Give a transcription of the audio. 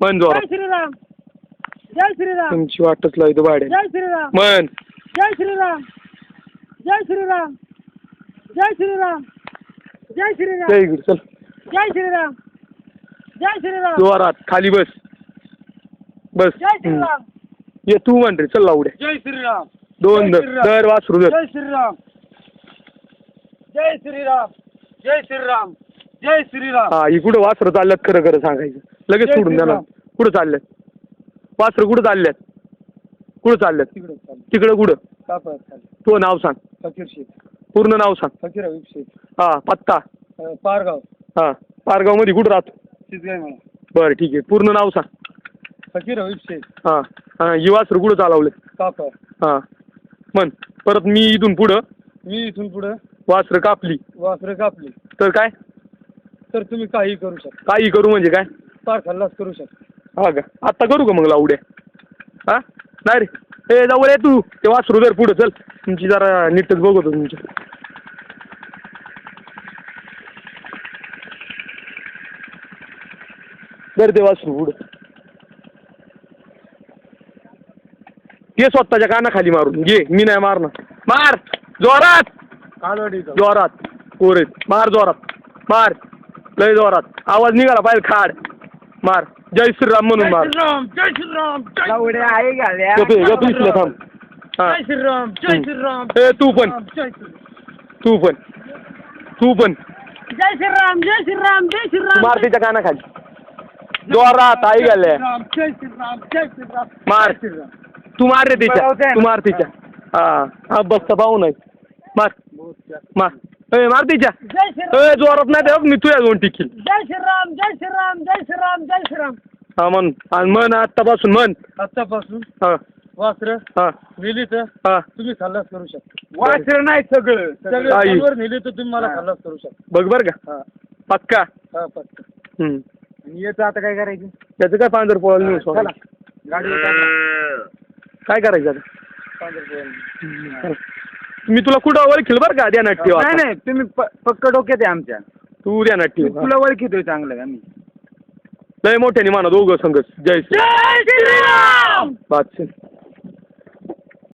मन जय जोरात श्रीराम जय श्रीराम तुमची वाटच लावतो भाड्या जय श्रीराम मन जय श्रीराम जय श्रीराम जय श्रीराम जय श्रीराम जय गुरु चल जय श्रीराम जय श्रीराम जोरात खाली बस बस जय हम्म. श्रीराम ये तू म्हण रे चल लावड्या जय श्रीराम दोन जय दर श्रीराम. दर वासरू दर जय श्रीराम जय श्रीराम जय श्रीराम जय श्रीराम हा ही कुठं वासरं चालल्यात खरं खरं सांगायचं लगेच सोडून श्रीराम. कुठं चालल्यात वासरं कुठं चालल्यात कुठं चालल्यात तिकडे चालू तिकडं कुठं? तो नाव सांग. फकीर शेख. पूर्ण नाव सांग. फकीर हबीब शेख. हा पत्ता. अं, पारगाव. हा पारगावमध्ये कुठं राहतो? बरं ठीक आहे. पूर्ण नाव सांग. फकीर हबीब शेख. हा हा ही वासरं कुठं चालवले? कापर हा. म्हण परत मी इथून पुढं. मी इथून पुढे. वासरं कापली. वासरे कापली. तर काय? तर तुम्ही काही करू शकता. काही करू म्हणजे काय? फार खल्लास करू शकता हा का? आत्ता करू का मग लावड्या? हा? नाही रे. ए जाऊ रे तू. ते वासरू दर पुढं चल. तुमची जरा नीटच बघतो तुमची. दर ते वासरू पुढं. घे स्वतःच्या कानाखाली मारून. घे. मी नाही मारणार. मार. जोरात. कालवाडी जोरात? पोरेत मार जोरात. मार. लय जोरात. आवाज निघाला पाहिजे खाड. मार जय श्रीराम म्हणून मार श्रीराम जय श्रीराम जय लावड्या आहे घाल्या गप गप इसलं थांब हा जय श्रीराम जय श्रीराम ए तू पण जय श्रीराम तू पण तू पण जय श्रीराम जय श्रीराम जय श्रीराम मार तिच्या कानाखाली जोरात आई गेले जय श्रीराम जय श्रीराम मार तू मार रे तिच्या तू मार तिच्या हा हा बसता पाहू नाही मार मार ए मार तिच्या जय श्रीराम ए जोरात नाही ते मी तुझ्या दोन टिकील. जय श्रीराम जय श्रीराम जय श्रीराम जय श्रीराम हा म्हण. आणि म्हण आत्तापासून म्हण. आतापासून हा. वासर हा. नेली तर हा. तुम्ही खल्लास करू शकता. वासर नाही सगळं. सगळे आई. फोनवर नेली तर तुम्ही मला खल्लास करू शकता. बघ बर का. हा. पक्का. हा पक्का. हम्म. आणि येतं आता काय करायचं? त्याचं काय पांढर पोळाला नेऊन चला सोडायचं? गाडीवर टाका. काय करायचं आता? पांढरं पोळं. चला. मी तुला कुठं ओळखील बरं का? ध्यानात ठेव नाही आता. नाही तुम्ही प- पक्क डोक्यात आहे आमच्या. तू ध्यानात मी ठेव तुला ओळखीतोय चांगलं आम्ही लय मोठ्याने म्हणा दोघं संघच जय श्री बादशाह.